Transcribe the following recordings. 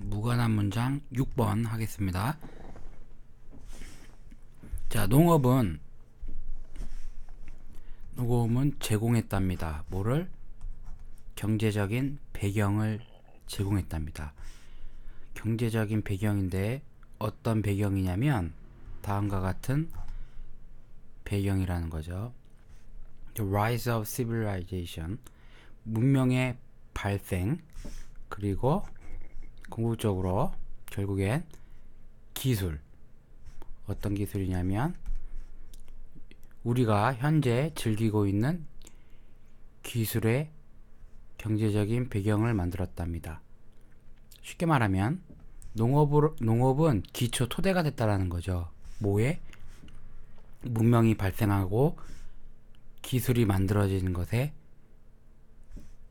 무관한 문장 6번 하겠습니다. 자, 농업은 농업은 제공했답니다. 뭐를? 경제적인 배경을 제공했답니다. 경제적인 배경인데 어떤 배경이냐면 다음과 같은 배경이라는 거죠. The rise of civilization 문명의 발생 그리고 궁극적으로 결국엔 기술 어떤 기술이냐면 우리가 현재 즐기고 있는 기술의 경제적인 배경을 만들었답니다. 쉽게 말하면 농업으로, 농업은 기초 토대가 됐다라는 거죠. 뭐에? 문명이 발생하고 기술이 만들어지는 것에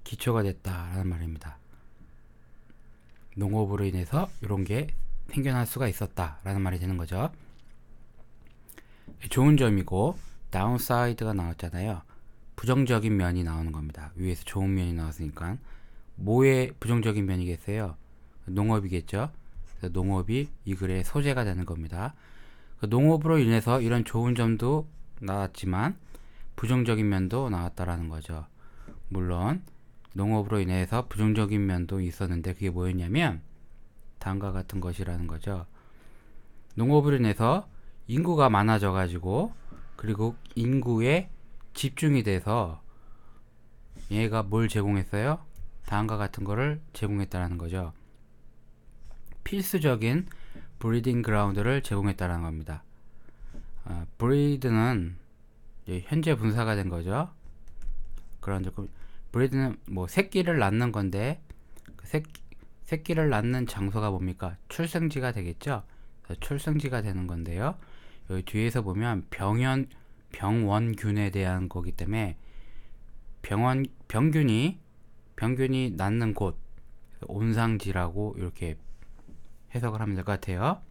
기초가 됐다라는 말입니다. 농업으로 인해서 이런 게 생겨날 수가 있었다라는 말이 되는 거죠. 좋은 점이고 다운사이드가 나왔잖아요. 부정적인 면이 나오는 겁니다. 위에서 좋은 면이 나왔으니까 뭐의 부정적인 면이겠어요? 농업이겠죠. 농업이 이 글의 소재가 되는 겁니다. 그 농업으로 인해서 이런 좋은 점도 나왔지만 부정적인 면도 나왔다라는 거죠. 물론 농업으로 인해서 부정적인 면도 있었는데 그게 뭐였냐면 다음과 같은 것이라는 거죠. 농업으로 인해서 인구가 많아져 가지고 그리고 인구에 집중이 돼서 얘가 뭘 제공했어요? 다음과 같은 거를 제공했다는 거죠. 필수적인 브리딩 그라운드를 제공했다는 겁니다. 아, 브리드는 현재 분사가 된 거죠. 그런 조금 브리드는 뭐 새끼를 낳는 건데 그 새끼, 새끼를 낳는 장소가 뭡니까? 출생지가 되겠죠. 출생지가 되는 건데요. 여기 뒤에서 보면 병현 병원균에 대한 거기 때문에 병원 병균이 병균이 낳는 곳 온상지라고 이렇게 해석을 하면 될 것 같아요.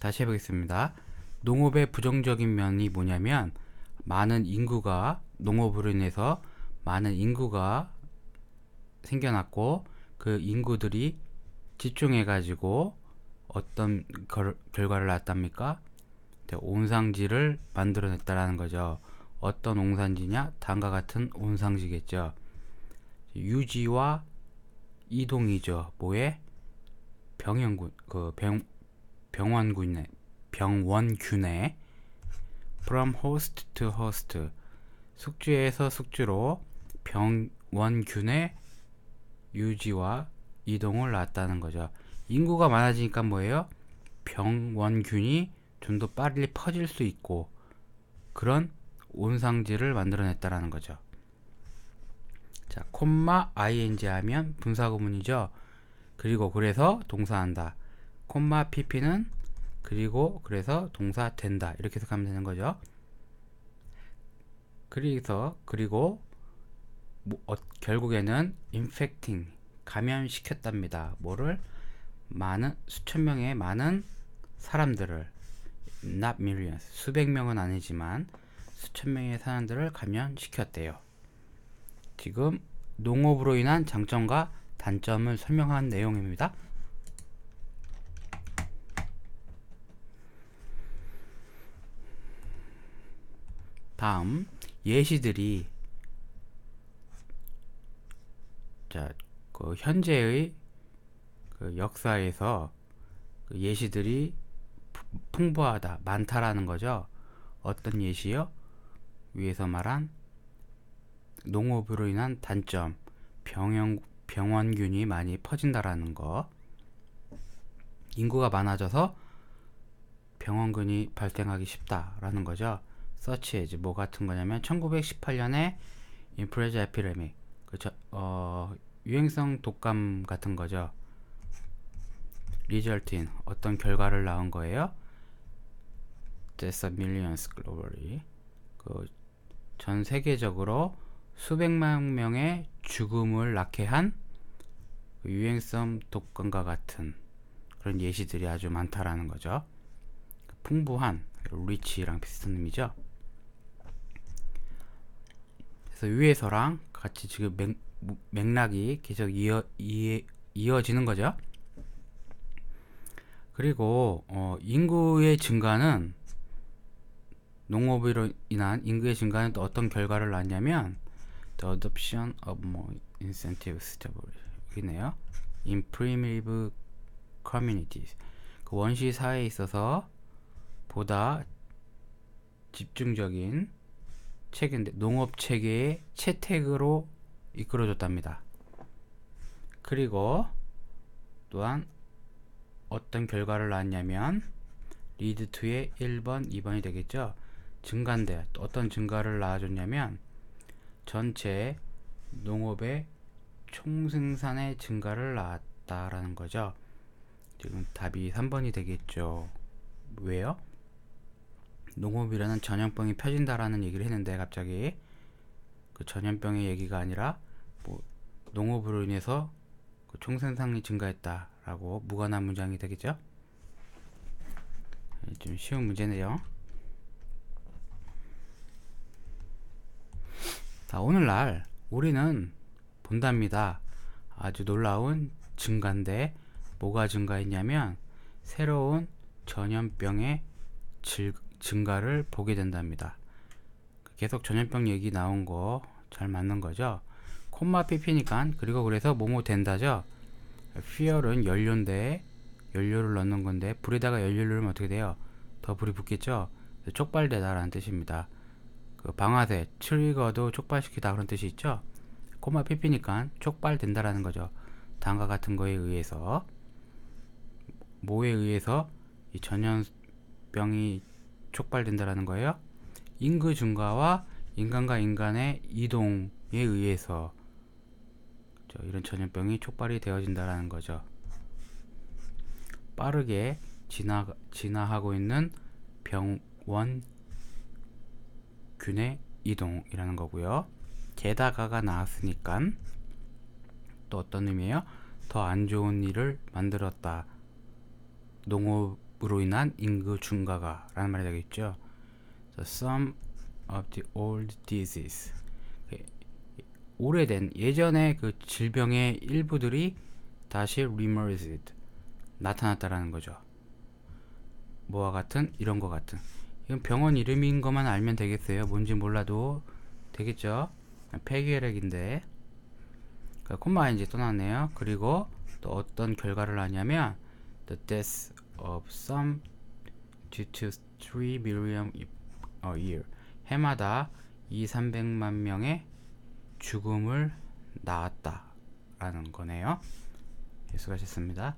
다시 해보겠습니다. 농업의 부정적인 면이 뭐냐면 많은 인구가 농업으로 인해서 많은 인구가 생겨났고 그 인구들이 집중해 가지고 어떤 결, 결과를 낳았답니까? 온상지를 만들어냈다라는 거죠. 어떤 온상지냐? 다음과 같은 온상지겠죠. 유지와 이동이죠. 뭐에? 병영군 그 병, 병원군에 병원균에 from host to host 숙주에서 숙주로 병원균의 유지와 이동을 낳았다는 거죠. 인구가 많아지니까 뭐예요? 병원균이 좀 더 빨리 퍼질 수 있고 그런 온상지를 만들어냈다라는 거죠. 자, 콤마 ing 하면 분사구문이죠. 그리고 그래서 동사한다. 콤마 pp는 그리고 그래서 동사 된다. 이렇게 해석하면 되는 거죠. 그래서 그리고 뭐, 어, 결국에는 infecting 감염시켰답니다. 뭐를 많은 수천 명의 많은 사람들을 not millions 수백 명은 아니지만 수천 명의 사람들을 감염시켰대요. 지금 농업으로 인한 장점과 단점을 설명한 내용입니다. 다음 예시들이 자, 그 현재의 그 역사에서 그 예시들이 풍부하다, 많다라는 거죠. 어떤 예시요? 위에서 말한 농업으로 인한 단점, 병영, 병원균이 많이 퍼진다라는 거. 인구가 많아져서 병원균이 발생하기 쉽다라는 거죠. 서치 에즈 뭐 같은 거냐면 1918년에 인플루엔자 에피데믹 그쵸 어 유행성 독감 같은 거죠. 리절틴 어떤 결과를 낳은 거예요? Death of millions globally 그전 세계적으로 수백만 명의 죽음을 낳게 한그 유행성 독감과 같은 그런 예시들이 아주 많다라는 거죠. 풍부한 리치랑 비슷한 의미죠. 그래서 위에서랑 같이 지금 맥, 맥락이 계속 이어, 이해, 이어지는 거죠. 그리고 어, 인구의 증가는 농업으로 인한 인구의 증가는 또 어떤 결과를 낳냐면 the adoption of more incentives 여기네요. in primitive communities 그 원시 사회에 있어서 보다 집중적인 체계인데 농업 체계의 채택으로 이끌어줬답니다. 그리고 또한 어떤 결과를 낳았냐면 리드 투의 1번, 2번이 되겠죠. 증가인데 또 어떤 증가를 낳아줬냐면 전체 농업의 총생산의 증가를 낳았다라는 거죠. 지금 답이 3번이 되겠죠. 왜요? 농업이라는 전염병이 펴진다라는 얘기를 했는데 갑자기 그 전염병의 얘기가 아니라 뭐 농업으로 인해서 그 총생산이 증가했다라고 무관한 문장이 되겠죠? 좀 쉬운 문제네요. 자, 오늘날 우리는 본답니다. 아주 놀라운 증가인데 뭐가 증가했냐면 새로운 전염병의 질, 증가를 보게 된답니다. 계속 전염병 얘기 나온 거 잘 맞는 거죠. 콤마 pp니까 그리고 그래서 뭐뭐 된다죠. fuel은 연료인데 연료를 넣는 건데 불에다가 연료를 넣으면 어떻게 돼요? 더 불이 붙겠죠. 촉발되다라는 뜻입니다. 그 방아쇠 트리거도 촉발시키다 그런 뜻이 있죠. 콤마 pp니까 촉발된다라는 거죠. 다음과 같은 거에 의해서 뭐에 의해서 이 전염병이 촉발된다라는 거예요. 인구 증가와 인간과 인간의 이동에 의해서 이런 전염병이 촉발이 되어진다라는 거죠. 빠르게 진화, 진화하고 있는 병원 균의 이동이라는 거고요. 게다가가 나왔으니까 또 어떤 의미예요? 더 안 좋은 일을 만들었다. 농업 으로 인한 인구 증가가 라는 말이 되겠죠. So some of the old disease 오래된 예전의 그 질병의 일부들이 다시 reemerged 나타났다라는 거죠. 뭐와 같은 이런 거 같은 이건 병원 이름인 것만 알면 되겠어요. 뭔지 몰라도 되겠죠. 폐기혈액인데 그 콤마 이제 떠났네요. 그리고 또 어떤 결과를 하냐면 the death of some due to 3 million a year 해마다 2, 300만 명의 죽음을 낳았다라는 거네요. 예, 수고하셨습니다.